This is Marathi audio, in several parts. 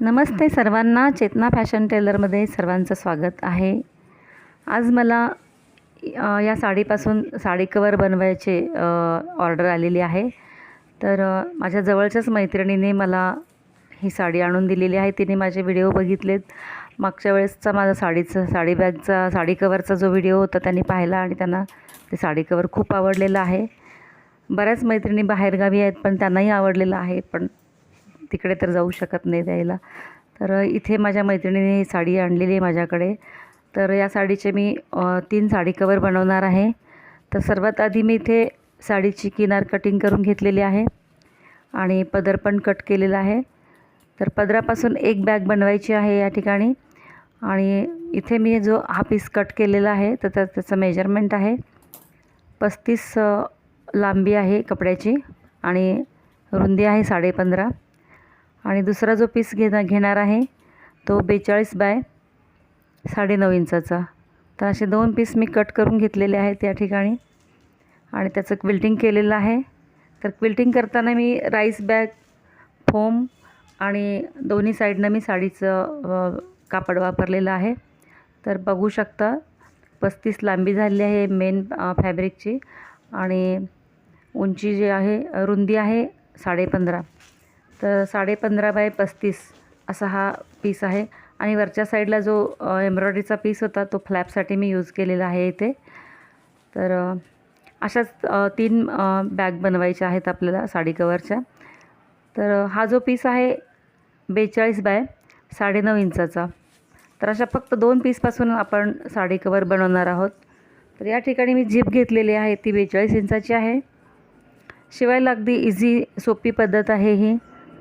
नमस्ते सर्वांना चेतना फॅशन टेलरमध्ये सर्वांचं स्वागत आहे. आज मला या साडीपासून साडी कवर बनवायचे ऑर्डर आलेली आहे. तर माझ्या जवळच्याच मैत्रिणीने मला ही साडी आणून दिलेली आहे. तिने माझे व्हिडिओ बघितलेत. मागच्या वेळेसचा माझा साडीचा साडी बॅगचा साडी कवरचा जो व्हिडिओ होता त्यांनी पाहिला आणि त्यांना ते साडी कवर खूप आवडलेलं आहे. बऱ्याच मैत्रिणी बाहेरगावी आहेत पण त्यांनाही आवडलेलं आहे. पण तिकडे तर जाऊ शकत नाही द्यायला तर इथे माझ्या मैत्रिणीने ही साडी आणलेली आहे माझ्याकडे. तर या साडीचे मी तीन साडी कवर बनवणार आहे. तर सर्वात आधी मी इथे साडीची किनार कटिंग करून घेतलेली आहे आणि पदर पण कट केलेला आहे. तर पदरापासून एक बॅग बनवायची आहे या ठिकाणी आणि इथे मी जो हा पीस कट केलेला आहे तर त्या त्याचं मेजरमेंट आहे. पस्तीस लांबी आहे कपड्याची आणि रुंदी आहे साडेपंधरा. आणि दुसरा जो पीस घेणार घेणार आहे तो बेचाळीस बाय साडेनऊ इंचाचा. तर असे दोन पीस मी कट करून घेतलेले आहेत या ठिकाणी. आणि त्याचं क्विल्टिंग केलेलं आहे. तर क्विल्टिंग करताना मी राईस बॅग फोम आणि दोन्ही साईडनं मी साडीचं कापड वापरलेलं आहे. तर बघू शकता पस्तीस लांबी झालेली आहे मेन फॅब्रिकची आणि उंची जी आहे रुंदी आहे साडेपंधरा तर साडेपंधरा बाय पस्तीस असा हा पीस आहे. आणि वरच्या साईडला जो एम्ब्रॉयडरीचा पीस होता तो फ्लॅपसाठी मी यूज केलेला आहे इथे. तर अशाच तीन बॅग बनवायच्या आहेत आपल्याला साडी कवरच्या तर हा जो पीस आहे बेचाळीस बाय साडेनऊ इंचाचा. तर अशा फक्त दोन पीसपासून आपण साडी कवर बनवणार आहोत. तर या ठिकाणी मी झिप घेतलेली आहे ती बेचाळीस इंचाची आहे. शिवायला अगदी इझी सोपी पद्धत आहे ही.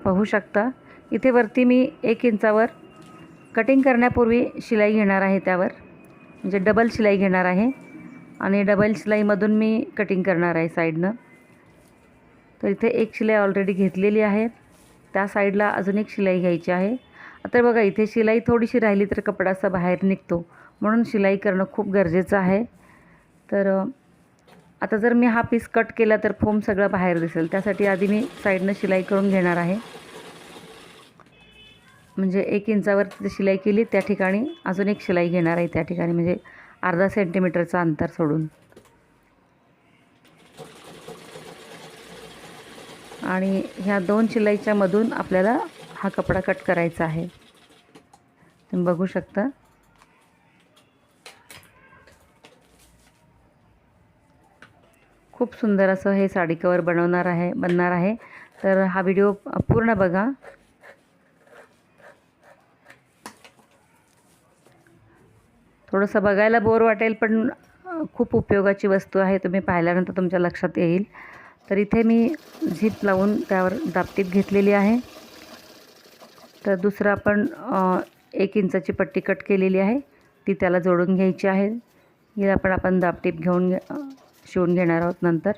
पाहू शकता. इथे वरती मी एक इंचावर कटिंग करण्यापूर्वी शिलाई घेणार आहे त्यावर. म्हणजे डबल शिलाई घेणार आहे. आणि डबल शिलाईमधून मी कटिंग करणार आहे साईडनं तर इथे एक शिलाई ऑलरेडी घेतलेली आहे. त्या साईडला अजून एक शिलाई घ्यायची आहे. आता बघा इथे शिलाई थोडीशी राहिली तर कपडा असा बाहेर निघतो. म्हणून शिलाई करणं खूप गरजेचं आहे. तर आता जर मी हा पीस कट केला तर फोम सगळं बाहेर दिसेल. त्यासाठी आधी मी साईडनं शिलाई करून घेणार आहे. म्हणजे एक इंचावर शिलाई केली त्या ठिकाणी अजून एक शिलाई घेणार आहे त्या ठिकाणी म्हणजे अर्धा सेंटीमीटरचं अंतर सोडून. आणि ह्या दोन शिलाईच्या मधून आपल्याला हा कपडा कट करायचा आहे. तुम्ही बघू शकता. खूप सुंदर असं हे साडी कवर बनवणार आहे बनणार आहे. तर हा व्हिडिओ पूर्ण बघा. थोडंसं बघायला बोर वाटेल पण खूप उपयोगाची वस्तू आहे तुम्ही पाहिल्यानंतर तुमच्या लक्षात येईल. तर इथे मी झीप लावून त्यावर दापटीप घेतलेली आहे. तर दुसरं आपण एक इंचाची पट्टी कट केलेली आहे. ती त्याला जोडून घ्यायची आहे. ही आपण आपण दापटीप घेऊन घे- शिवून घेणार आहोत नंतर.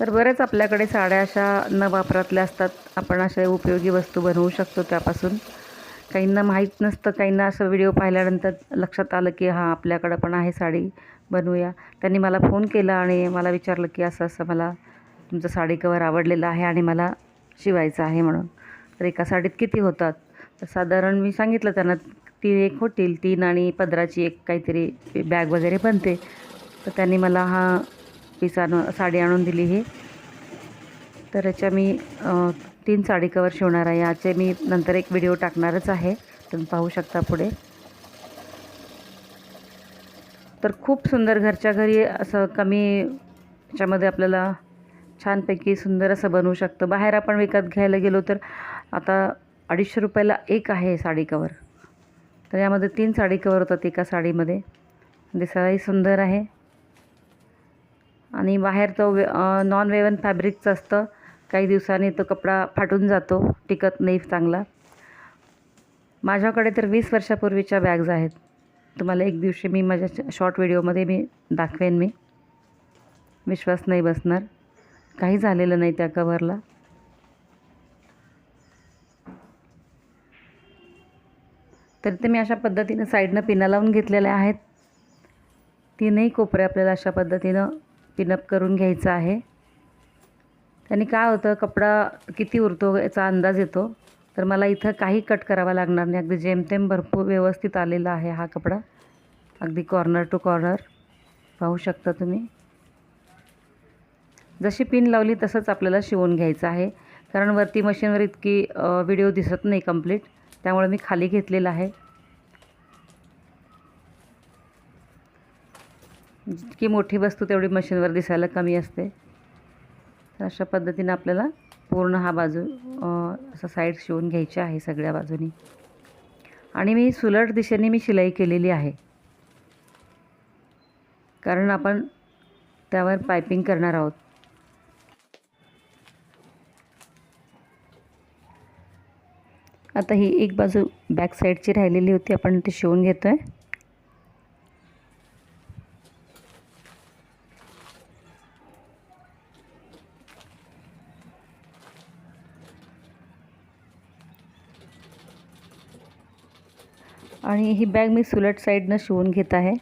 तर बरेच आपल्याकडे साड्या अशा न वापरातल्या असतात. आपण अशा उपयोगी वस्तू बनवू शकतो त्यापासून. काहींना माहीत नसतं काहींना असं व्हिडिओ पाहिल्यानंतर लक्षात आलं की हां आपल्याकडं पण आहे साडी बनवूया. त्यांनी मला फोन केला आणि मला विचारलं की असं असं मला तुमचं साडी कवर आवडलेलं आहे आणि मला शिवायचं आहे म्हणून. तर एका साडीत किती होतात? तर साधारण मी सांगितलं त्यांना ती एक होतील तीन आणि पदराची एक काहीतरी बॅग वगैरे बनते. तर त्यांनी मला हा पीस आणून साडी आणून दिली ही. तर याच्या मी तीन साडी कवर शिवणार आहे. याचे मी नंतर एक व्हिडिओ टाकणारच आहे. तुम्ही पाहू शकता पुढे. तर खूप सुंदर घरच्या घरी असं कमी याच्यामध्ये आपल्याला छानपैकी सुंदर असं बनवू शकतं. बाहेर आपण विकत घ्यायला गेलो तर आता अडीचशे रुपयाला एक आहे साडी कवर तर यामध्ये तीन साडी कवर होतात एका साडीमध्ये. म्हणजे दिसायलाही सुंदर आहे. आणि बाहेर तो वे नॉन वेवन फॅब्रिकचं असतं. काही दिवसांनी तो कपडा फाटून जातो टिकत नाही चांगला. माझ्याकडे तर वीस वर्षापूर्वीच्या बॅग्ज आहेत. तुम्हाला एक दिवशी मी माझ्या शॉर्ट व्हिडिओमध्ये मी दाखवेन मी. विश्वास नाही बसणार. काही झालेलं नाही त्या कवरला तर ते मी अशा पद्धतीनं साईडनं पिना लावून घेतलेल्या आहेत. तीनही कोपरे आपल्याला अशा पद्धतीनं पिनअप करून घ्यायचं आहे. त्यांनी काय होतं कपडा किती उरतो याचा अंदाज येतो. तर मला इथं काही कट करावा लागणार नाही. अगदी जेमतेम भरपूर व्यवस्थित आलेला आहे हा कपडा. अगदी कॉर्नर टू कॉर्नर पाहू शकता तुम्ही. जशी पिन लावली तसंच आपल्याला शिवून घ्यायचं आहे. कारण वरती मशीनवर इतकी व्हिडिओ दिसत नाही कंप्लीट त्यामुळे मी खाली घेतलेला आहे. जितकी मोठी वस्तू तेवढी मशीनवर दिसायला कमी असते. तर अशा पद्धतीने आपल्याला पूर्ण हा बाजू असा साईड शिवून घ्यायची आहे सगळ्या बाजूनी. आणि मी सुलट दिशेने मी शिलाई केलेली आहे. कारण आपण त्यावर पायपिंग करणार आहोत. आता ही एक बाजू बॅक साईडची राहिलेली होती आपण ती शिवून घेतो आहे आणि ही बॅग मी सुलट साईडनं शिवून घेत आहे.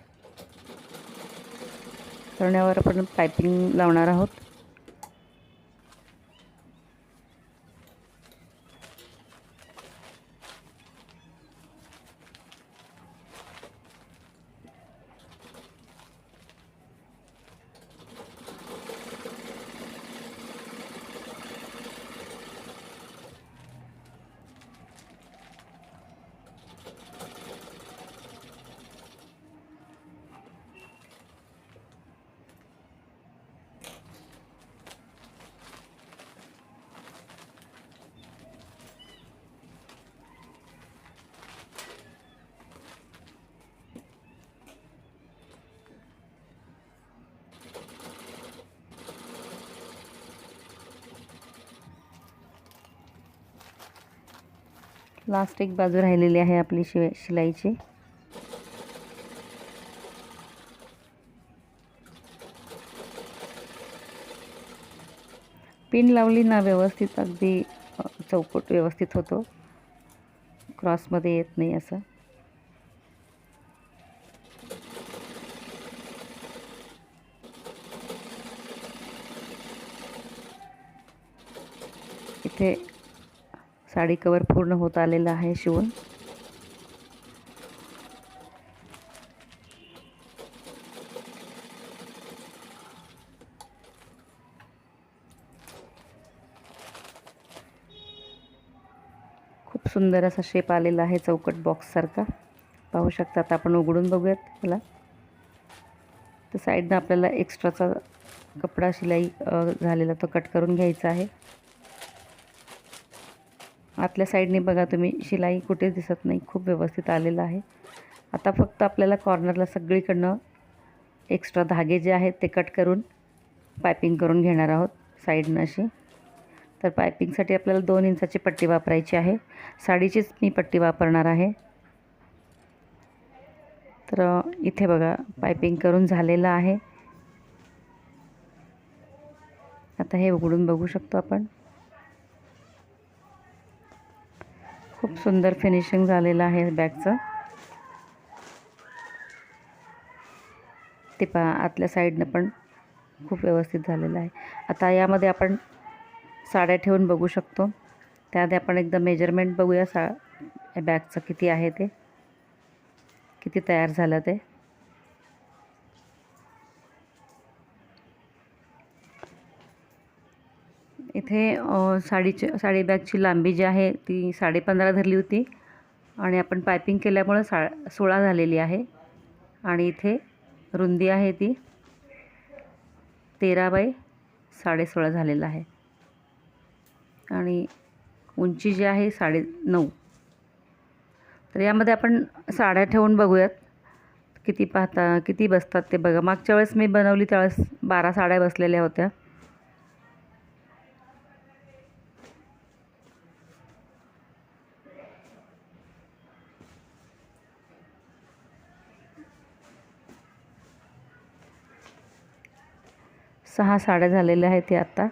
कारण यावर आपण पायपिंग लावणार आहोत. लास्ट एक बाजू राहिलेली आहे आपली शि शिलाईची. पिन लावली ना व्यवस्थित अगदी चौकट व्यवस्थित होतो. क्रॉसमध्ये येत नाही असं. इथे साडी कवर पूर्ण होत आलेलं आहे शिवून. खूप सुंदर असा शेप आलेला आहे चौकट बॉक्ससारखा पाहू शकता आता आपण उघडून बघूयात त्याला. तर साईडनं आपल्याला एक्स्ट्राचा कपडा शिलाई झालेला तो कट करून घ्यायचा आहे. आतल्या साईडने बघा तुम्ही शिलाई कुठेच दिसत नाही खूप व्यवस्थित आलेलं आहे. आता फक्त आपल्याला कॉर्नरला सगळीकडनं एक्स्ट्रा धागे जे आहेत ते कट करून पायपिंग करून घेणार आहोत साईडनं अशी. तर पायपिंगसाठी आपल्याला दोन इंचाची पट्टी वापरायची आहे. साडीचीच मी पट्टी वापरणार आहे. तर इथे बघा पायपिंग करून झालेलं आहे. आता हे उघडून बघू शकतो आपण. खूप सुंदर फिनिशिंग झालेलं आहे बॅगचं. ते पहा आतल्या साईडनं पण खूप व्यवस्थित झालेलं आहे. आता यामध्ये आपण साड्या ठेवून बघू शकतो. त्याआधी आपण एकदा मेजरमेंट बघूया सा या बॅगचं किती आहे ते. किती तयार झालं ते. इथे साडीची साडी बॅगची लांबी जी आहे ती साडेपंधरा धरली होती. आणि आपण पायपिंग केल्यामुळं सा सोळा झालेली आहे. आणि इथे रुंदी आहे ती तेरा बाय साडेसोळा झालेला आहे. आणि उंची जी आहे साडे नऊ. तर यामध्ये आपण साड्या ठेवून बघूयात. किती पाहता किती बसतात ते बघा. मागच्या वेळेस मी बनवली त्यावेळेस बारा साड्या बसलेल्या होत्या. सहा साड्या झालेल्या आहेत या आत्ता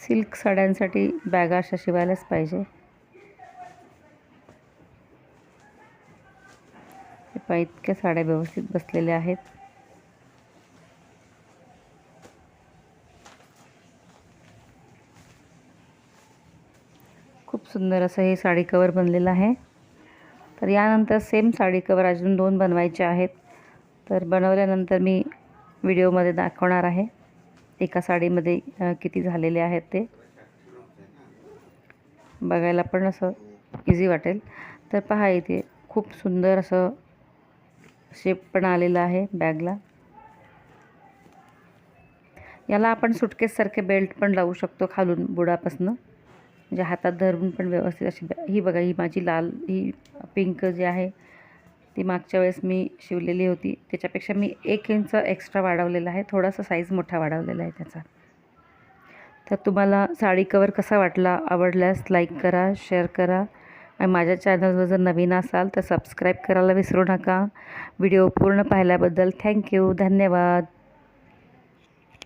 सिल्क साड्यांसाठी बॅगा अशा शिवायलाच पाहिजे. पहा इतक्या साड्या व्यवस्थित बसलेल्या आहेत. खूप सुंदर असं हे साडी कवर बनलेलं आहे. तर यानंतर सेम साडी कवर अजून दोन बनवायचे आहेत. तर बनवल्यानंतर मी व्हिडिओमध्ये दाखवणार आहे. एका साडीमध्ये किती झालेले आहेत ते. बघायला पण असं इझी वाटेल. तर पहा इथे खूप सुंदर असं शेप पण आलेला आहे बॅगला याला आपण सुटकेससारखे बेल्ट पण लावू शकतो खालून बुडापासनं. म्हणजे हातात धरून पण व्यवस्थित अशी ही बघा ही माझी लाल ही पिंक जी आहे ती मागच्या वेळेस मी शिवलेली होती. त्याच्यापेक्षा मी एक इंच एक्स्ट्रा वाढवलेला आहे. थोडासा साईज मोठा वाढवलेला आहे त्याचा. तर तुम्हाला साडी कवर कसा वाटला आवडल्यास लाईक करा शेअर करा. माझ्या चॅनलवर जर नवीन असाल तर सबस्क्राईब करायला विसरू नका. व्हिडिओ पूर्ण पाहिल्याबद्दल थँक्यू धन्यवाद.